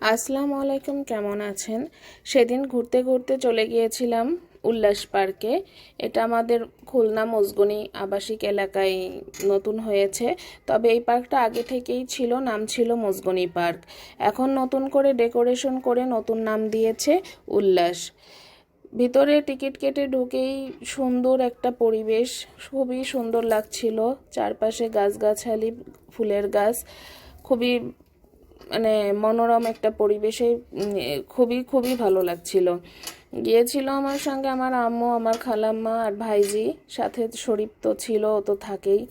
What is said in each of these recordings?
আসসালামু আলাইকুম, কেমন আছেন? সেদিন ঘুরতে ঘুরতে চলে গিয়েছিলাম উল্লাস পার্কে। এটা আমাদের খুলনা মজগনি আবাসিক এলাকায় নতুন হয়েছে, তবে এই পার্কটা আগে থেকেই ছিল, নাম ছিল মজগনি পার্ক। এখন নতুন করে ডেকোরেশন করে নতুন নাম দিয়েছে উল্লাস। ভিতরে টিকিট কেটে ঢুকেই সুন্দর একটা পরিবেশ, খুবই সুন্দর লাগছিল। চারপাশে গাছগাছালি, ফুলের গাছ, খুবই মানে মনোরম একটা পরিবেশে খুবই খুবই ভালো লাগছিল। গিয়েছিল আমার সঙ্গে আমার আম্মু, আমার খালাম্মা আর ভাইজি। সাথে শরীফ তো ছিল, ও তো থাকেই।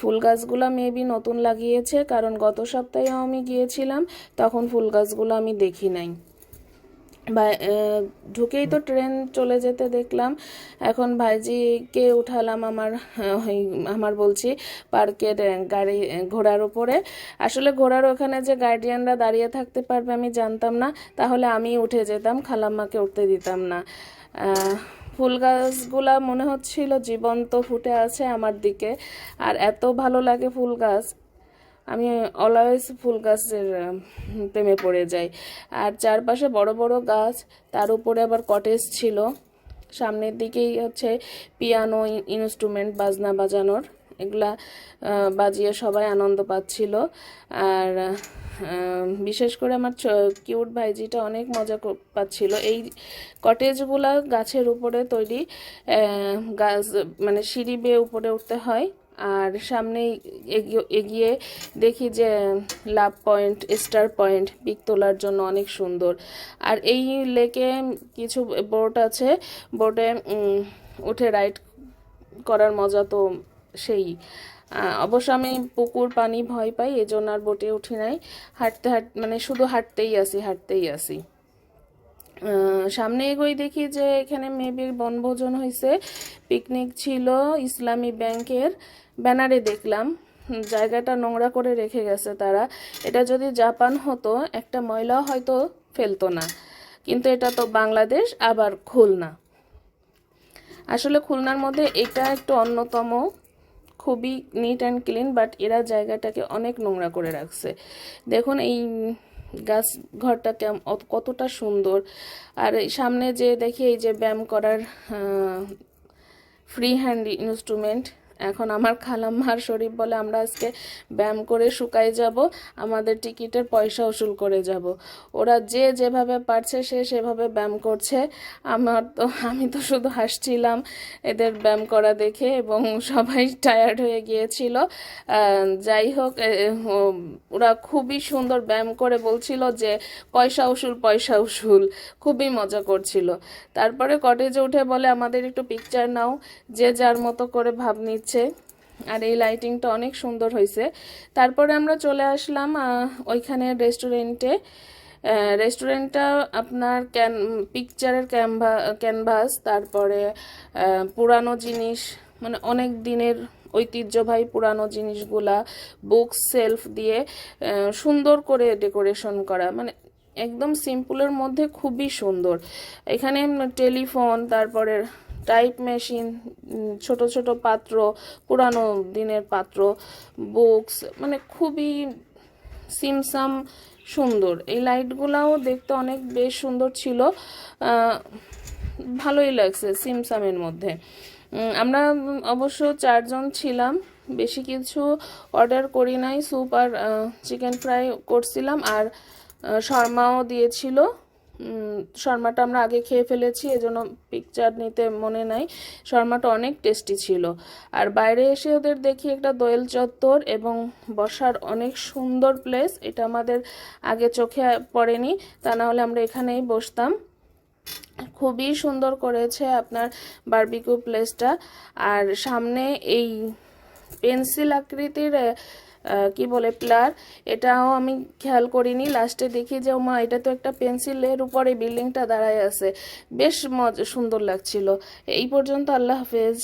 ফুল গাছগুলো মেবি নতুন লাগিয়েছে, কারণ গত সপ্তাহেও আমি গিয়েছিলাম, তখন ফুল গাছগুলো আমি দেখি নাই। বা ঢুকেই তো ট্রেন চলে যেতে দেখলাম। এখন ভাইজিকে উঠালাম আমার আমার বলছি, পার্কের গাড়ি ঘোড়ার উপরে। আসলে ঘোড়ার ওখানে যে গার্ডিয়ানরা দাঁড়িয়ে থাকতে পারবে আমি জানতাম না। তাহলে আমি উঠে যেতাম, খালাম্মাকে উঠতে দিতাম না। ফুল গাছগুলা মনে হচ্ছিল জীবন্ত ফুটে আছে আমার দিকে। আর এত ভালো লাগে ফুল গাছ। আমি অলওয়েজ ফুল গাছের প্রেমে পড়ে যাই। আর চারপাশে বড় বড় গাছ, তার উপরে আবার কটেজ ছিল। সামনের দিকেই হচ্ছে পিয়ানো ইনস্ট্রুমেন্ট বাজনা বাজানোর। এগুলা বাজিয়ে সবাই আনন্দ পাচ্ছিল। আর বিশেষ করে আমার কিউট ভাইজিটা অনেক মজা পাচ্ছিল। এই কটেজগুলা গাছের উপরে তৈরি গাছ মানে সিঁড়ি বেয়ে উপরে উঠতে হয়। আর সামনে এগিয়ে- দেখি যে, love point, star point, pic তোলার জন্য অনেক সুন্দর। আর এই লেকে কিছু বোট আছে, বোটে উঠে রাইড করার মজা তো সেই। অবশ্য আমি পুকুর পানি ভয় পাই, এজন্য আর বোটে উঠি নাই। হাঁটতে, হাঁট মানে শুধু হাঁটতেই আসি হাঁটতেই আসি। সামনে এগোই দেখি যে এখানে মেবির বনভোজন হয়েছে পিকনিক ছিল ইসলামী ব্যাংকের ব্যানারে দেখলাম। জায়গাটা নোংরা করে রেখে গেছে তারা। এটা যদি জাপান হতো, একটা ময়লাও হয়তো ফেলতো না। কিন্তু এটা তো বাংলাদেশ, আবার খুলনা। আসলে খুলনার মধ্যে এটা একটু অন্যতম। খুবই নিট অ্যান্ড ক্লিন বাট এরা জায়গাটাকে অনেক নোংরা করে রাখছে। দেখুন এই গাছ ঘরটা কতটা সুন্দর। আর সামনে যে দেখি এই যে ব্যায়াম করার ফ্রি হ্যান্ড ইনস্ট্রুমেন্ট এখন আমার খালাম্মার শরীফ বলে আমরা আজকে ব্যায়াম করে শুকাই যাব, আমাদের টিকিটের পয়সা উসুল করে যাব। ওরা যে যেভাবে পারছে সে সেভাবে ব্যায়াম করছে। আমার তো, আমি তো শুধু হাসছিলাম এদের ব্যায়াম করা দেখে এবং সবাই টায়ার্ড হয়ে গিয়েছিল। যাই হোক ওরা খুবই সুন্দর ব্যায়াম করে বলছিল যে পয়সা উসুল পয়সা উসুল। খুবই মজা করছিল। তারপরে কটেজে উঠে বলে, আমাদের একটু পিকচার নাও। যে যার মতো করে ভাব নিচ্ছে আর এই লাইটিংটা অনেক সুন্দর হয়েছে। তারপরে আমরা চলে আসলাম ওইখানে রেস্টুরেন্টে রেস্টুরেন্টটা আপনার ক্যান পিকচারের ক্যানভা ক্যানভাস তারপরে পুরানো জিনিস মানে অনেক দিনের ঐতিহ্যবাহী পুরানো জিনিসগুলা বুক সেলফ দিয়ে সুন্দর করে ডেকোরেশন করা। মানে একদম সিম্পলের মধ্যে খুবই সুন্দর। এখানে টেলিফোন তারপরে টাইপ মেশিন ছোট ছোট পাত্র, পুরানো দিনের পাত্র বুকস মানে খুবই সিমসাম সুন্দর। এই লাইটগুলাও দেখতে অনেক বেশ সুন্দর ছিল। ভালোই লাগছে সিমসামের মধ্যে। আমরা অবশ্য চারজন ছিলাম, বেশি কিছু অর্ডার করি নাই স্যুপ আর চিকেন ফ্রাই করছিলাম আর শর্মাও দিয়েছিল। শর্মাটা আমরা আগে খেয়ে ফেলেছি, এজন্য পিকচার নিতে মনে নাই। শর্মাটা অনেক টেস্টি ছিল। আর বাইরে এসে ওদের দেখি একটা দোয়েল চত্বর এবং বসার অনেক সুন্দর প্লেস এটা আমাদের আগে চোখে পড়েনি, তা না হলে আমরা এখানেই বসতাম। খুবই সুন্দর করেছে আপনার বারবিকিউ প্লেসটা আর সামনে এই পেন্সিল আকৃতির কি বলে, প্লার। এটাও আমি খেয়াল করিনি। লাস্টে দেখি যে মা এটা তো একটা পেন্সিলের উপরে বিল্ডিংটা দাঁড়ায় আছে। বেশ মজা, সুন্দর লাগছিল। এই পর্যন্ত আল্লাহ হাফেজ।